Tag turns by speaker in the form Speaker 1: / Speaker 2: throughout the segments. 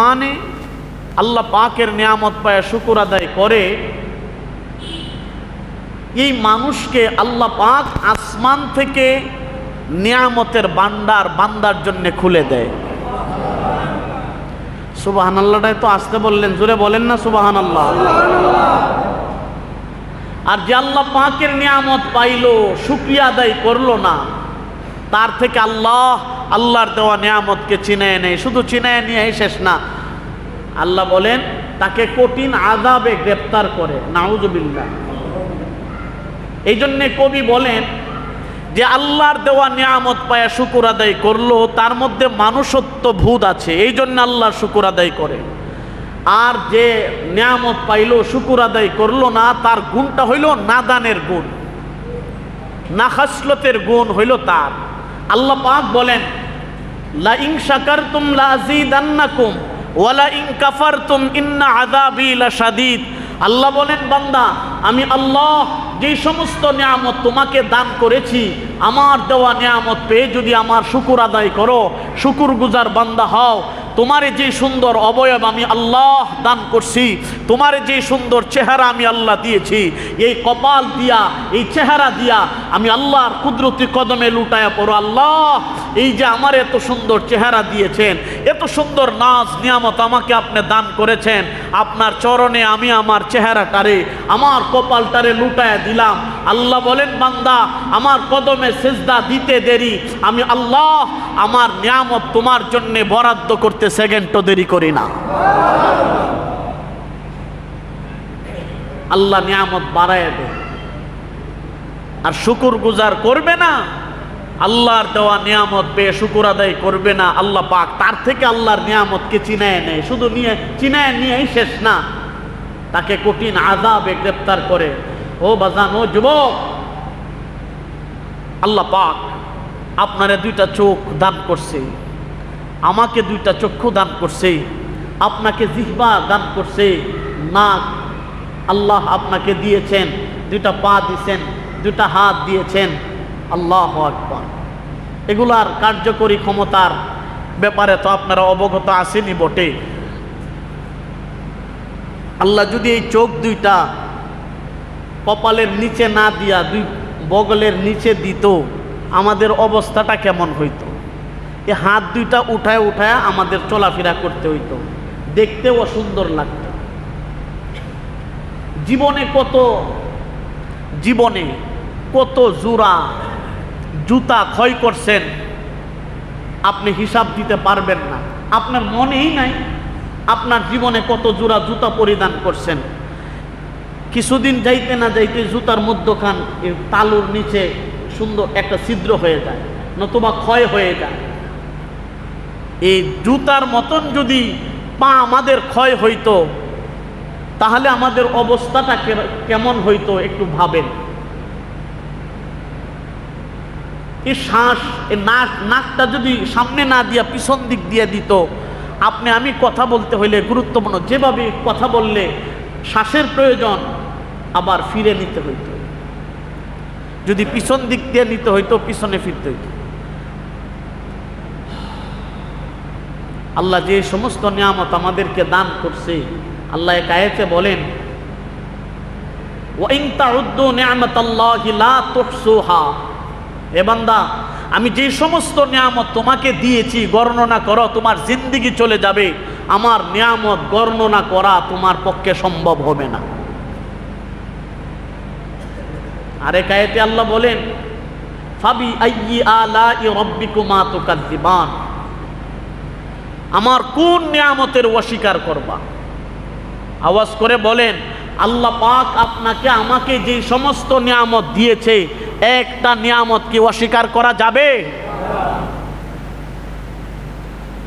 Speaker 1: মানে আল্লাহ পাকের নিয়ামত পায় শুকুর আদায় করে, এই মানুষকে আল্লাহ পাক আসমান থেকে নিয়ামতের বান্দার বান্দার জন্য খুলে দেয়। সুবাহান আল্লাহটাই তো আসতে বললেন জুড়ে বলেন না সুবাহান আল্লাহ আর যে আল্লাহ পাকের নিয়ামত পাইলো, শুক্রিয়া আদায় করল না, তার থেকে আল্লাহ আল্লাহর দেওয়া নিয়ামতকে চিনায় নেই শুধু চিনায় নিয়ে শেষ না। আল্লাহ বলেন, তাকে কঠিন আজাবে গ্রেপ্তার করে। নাউজুবিল্লাহ এই জন্যে কবি বলেন যে, আল্লাহর দেওয়া নিয়ামত পায়া শুকুর আদায় করল, তার মধ্যে মানুষত্ব ভূত আছে, এই জন্য আল্লাহ শুকুর আদায় করে। আর যে নিয়ামত পাইলো, শুকুর আদায় করল না, তার গুণটা হইল নাদানের গুণ। না নাখাসলতের গুণ হইল তার। আল্লাহ পাক বলেন লা ইং শাকারতুম লা ওয়া ওয়ালা ইং কাফারতুম ইন্না আযাবি লাশাদীদ। আল্লাহ বলেন, বান্দা, আমি আল্লাহ যেই সমস্ত নিয়ামত তোমাকে দান করেছি, আমার দেওয়া নিয়ামত পেয়ে যদি আমার শুকুর আদায় করো, শুকুর গুজার বান্দা হও। তোমারে যে সুন্দর অবয়ব আমি আল্লাহ দান করছি, তোমারে যে সুন্দর চেহারা আমি আল্লাহ দিয়েছি, এই কপাল দিয়া, এই চেহারা দিয়া আমি আল্লাহর কুদরতি কদমে লুটায়া পড়ো। আল্লাহ, এই যে আমার এত সুন্দর চেহারা দিয়েছেন, এত সুন্দর নাচ নিয়ামত আমাকে আপনি দান করেছেন, আপনার চরণে আমি আমার চেহারাটারে, আমার কপালটারে লুটায়া দিলাম। আল্লাহ বলেন, বান্দা, আমার কদমে সেজদা দিতে দেরি। আমি আল্লাহ, আমার নিয়ামত তোমার জন্য বরাদ্দ করতে সেকেন্ডও দেরি করি না। আল্লাহ নিয়ামত বাড়ায় দেয়। আর শুকুর গুজার করবে না, আল্লাহর দেওয়া নিয়ামত পেয়ে শুকুর আদায় করবে না, আল্লাহ পাক তার থেকে আল্লাহর নিয়ামতকে চিনায় নেয়। শুধু নিয়ে, চিনায় নিয়েই শেষ না, তাকে কঠিন আজাবে গ্রেপ্তার করে। ও বাজান, ও যুবক। আল্লাহ পাক আপনারে দুইটা চোখ দান করছে। আমাকে দুইটা চক্ষু দান করছে। আপনাকে জিহ্বা দান করছে। নাক আল্লাহ আপনাকে দিয়েছেন। দুইটা পা দিয়েছেন, দুইটা হাত দিয়েছেন। আল্লাহ আকবর। এগুলার কার্যকরী ক্ষমতার ব্যাপারে তো আপনারা অবগত আসেনি বটে। আল্লাহ যদি এই চোখ দুইটা কপালের নিচে না দিয়া দুই বগলের নিচে দিত, আমাদের অবস্থাটা কেমন হইতো? এই হাত দুইটা উঠায় উঠায় আমাদের চলাফেরা করতে হইতো, দেখতেও সুন্দর লাগতো। জীবনে কত জীবনে কত জোড়া জুতা ক্ষয় করছেন, আপনি হিসাব দিতে পারবেন না। আপনার মনেই নাই, আপনার জীবনে কত জোড়া জুতা পরিধান করছেন। কিছুদিন যাইতে না যাইতে জুতার মধ্যখান তালুর নিচে সুন্দর একটা ছিদ্র হয়ে যায়, নতুবা ক্ষয় হয়ে যায়। এই জুতার মতন যদি পা আমাদের ক্ষয় হইতো, তাহলে আমাদের অবস্থাটা কেমন হইতো একটু ভাবেন। এই শ্বাস, এ নাক, নাকটা যদি সামনে না দিয়া পিছন দিক দিয়ে দিত, আপনি আমি কথা বলতে হইলে গুরুত্বপূর্ণ। যেভাবে কথা বললে শ্বাসের প্রয়োজন আবার ফিরে নিতে হইতো। যদি পিছন দিক দিয়ে নিতে হইতো, পিছনে ফিরতে হইতো। আল্লাহ যে সমস্ত নিয়ামত আমাদেরকে দান করছে, আল্লাহ এক বলেন, ওয়াইন আমি যে সমস্ত নিয়ামত তোমাকে দিয়েছি, গণনা করো, তোমার জিন্দিগি চলে যাবে। আমার নিয়ামত গণনা করা তোমার পক্ষে সম্ভব হবে না। আরেক আয়াতে আল্লাহ বলেন, ফাবি আইয়ি আলা রব্বিকুমা আমার কোন নিয়ামতের অস্বীকার করবা? আওয়াজ করে বলেন, আল্লাহ পাক আপনাকে আমাকে যে সমস্ত নিয়ামত দিয়েছে, একটা নিয়ামত কি অস্বীকার করা যাবে?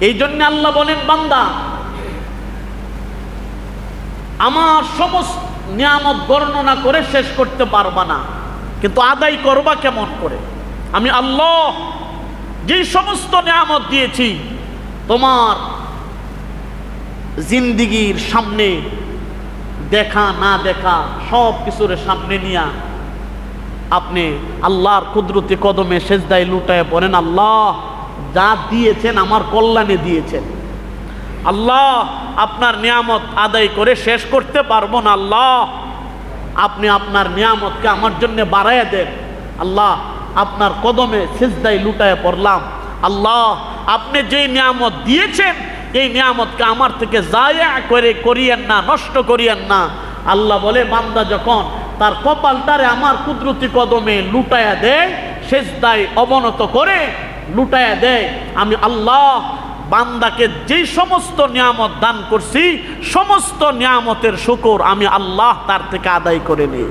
Speaker 1: এই জন্য আল্লাহ বলেন, বান্দা, আমার সমস্ত নিয়ামত বর্ণনা করে শেষ করতে পারবা না। কিন্তু আদায় করবা কেমন করে? আমি আল্লাহ যে সমস্ত নিয়ামত দিয়েছি, তোমার জিন্দিগির সামনে দেখা, না দেখা, সব কিছুর সামনে নিয়া আপনি আল্লাহর কুদরতি কদমে সেজদায় লুটায় পড়েন আল্লাহ যা দিয়েছেন আমার কল্যাণে দিয়েছেন। আল্লাহ আপনার নিয়ামত আদায় করে শেষ করতে পারব না, আল্লাহ আপনি আপনার নিয়ামতকে আমার জন্য বাড়াইয়া দেন। আল্লাহ, আপনার কদমে সিজদাই লুটায় পড়লাম। আল্লাহ, আপনি যেই নিয়ামত দিয়েছেন, এই নিয়ামতকে আমার থেকে জায়া করে করিয়েন না, নষ্ট করিয়েন না। আল্লাহ বলে, বান্দা যখন তার কপালটারে আমার কুদরতি কদমে লুটায়া দেয়, সেজদায় অবনত করে লুটায়া দেয়, আমি আল্লাহ বান্দাকে যেই সমস্ত নিয়ামত দান করছি, সমস্ত নিয়ামতের শুকর আমি আল্লাহ তার থেকে আদায় করে নিই।